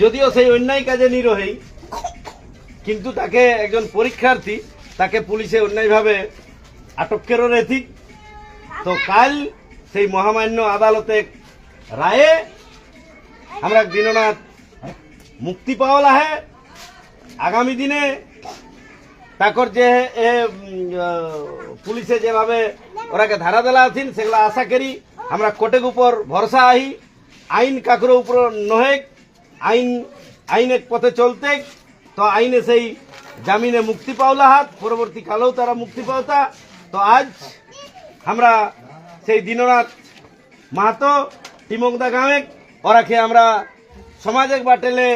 যদিও সেই অন্যায় কাজে নিরোহী, কিন্তু তাকে একজন পরীক্ষার্থী, তাকে পুলিশে অন্যায়ভাবে আটকেরও রেথি তো কাল সেই মহামান্য আদালতে রায়ে আমরা দিননাথ মুক্তি পাওয়ালা হে আগামী দিনে তাকর যে পুলিশে যেভাবে ওরাকে ধারা দেলা আছেন, সেগুলা আশা করি আমরা কোটেক উপর ভরসা আহি, আইন কাকুর উপর নহেক। আইন, আইনের পথে চলতে, তো আইনে সেই জামিনে মুক্তি পাওলা হাত পরবর্তী কালেও তারা মুক্তি পাওতা। তো আজ আমরা সেই দীননাথ মাহাতো টিমকদা গাঁয়ে ওরাকে আমরা সমাজেক বাটেলে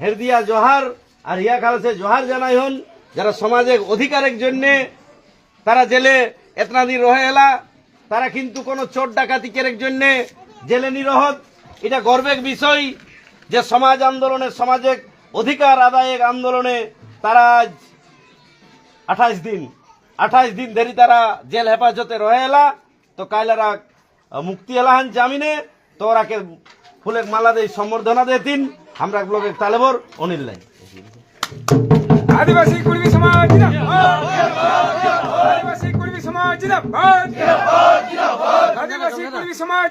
হেরদিয়া জোহার আর হিয়া খালসে জোহার জানাই হন, যারা সমাজের অধিকারের জন্যে তারা জেলে এতনা দিন রহে এলা, তারা কিন্তু কোনো চোর ডাকাতিকের জন্যে জেলে নিরহত। এটা গর্বের বিষয়। যে সমাজ আন্দোলনে সমাজের অধিকার আদায়ের আন্দোলনে তারা আজ আঠাইশ দিন আঠাইশ দিন ধরে তারা জেল হেফাজতে রয়ে এলা তো কাইলারা মুক্তি এলাহান জামিনে তো ওরাকে ফুলের মালা দিয়ে সম্বর্ধনা দেতিন আমরা ব্লকের তালেবর অনিল লাই আদিবাসী কুর্মী সমাজ আদিবাসী কুর্মী সমাজ আদিবাসী কুর্মী সমাজ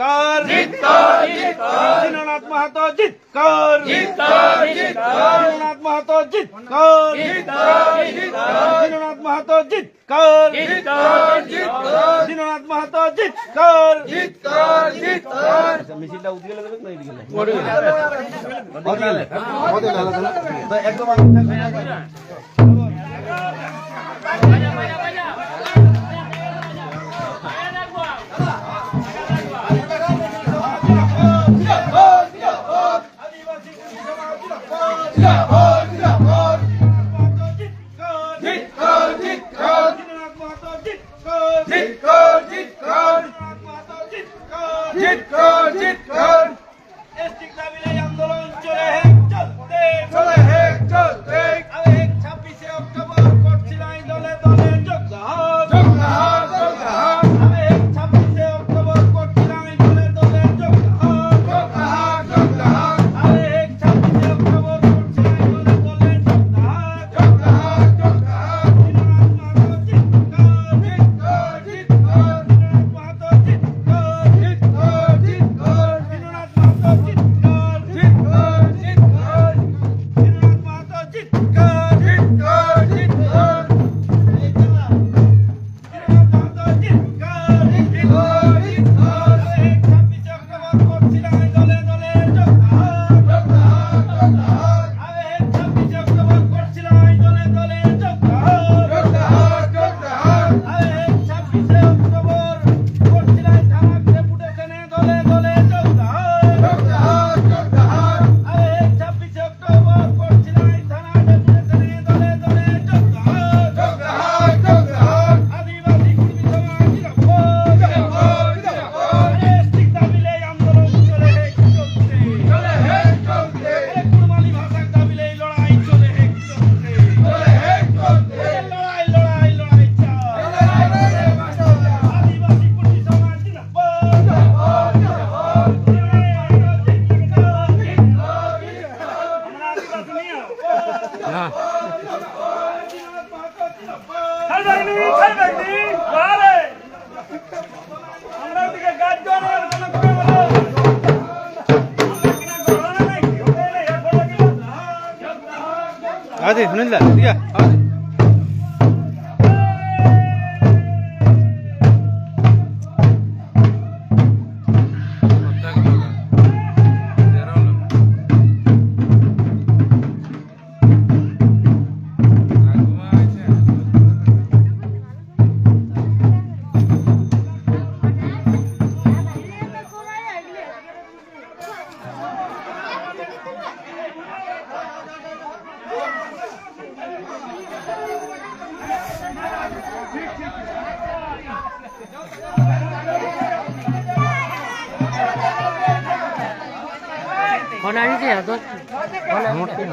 জিতকার দীননাথ মাহাতো জিতকার দীননাথ মাহাতো জিতকার দীননাথ মাহাতো জিতকার দীননাথ মাহাতো জিতকার মিছিলটা উঠিয়ে দেবে না এদিকে লাই? উঠিয়ে লাই। তো একদম 네. জিতকর জিতকর 啊对，分了的，对呀。બનાવી છે તો મોટી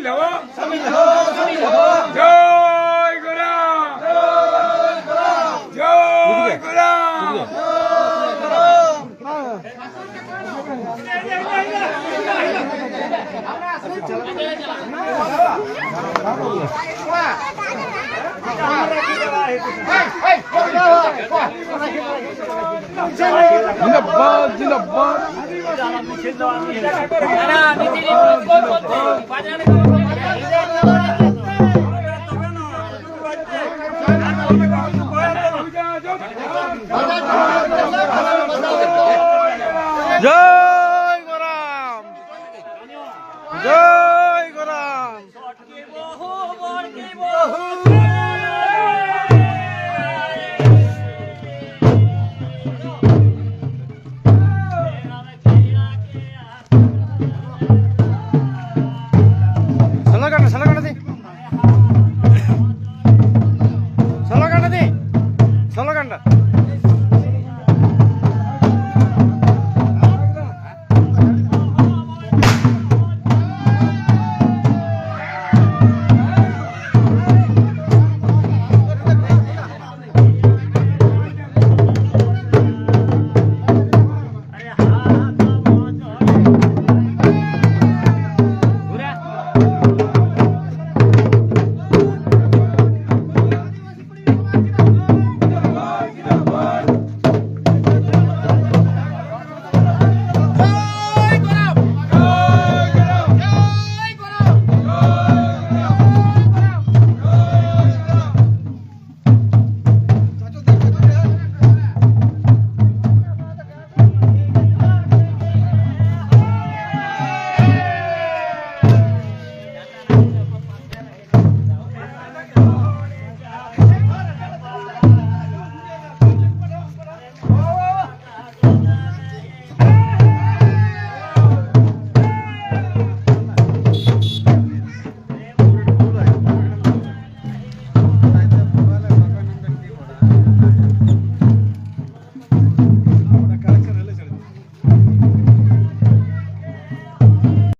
લવો સમી લવો સમી લવો જય ગુરામ જય ગુરામ જય ગુરામ જિંદાબાદ જિંદાબાદ Yo కలగండి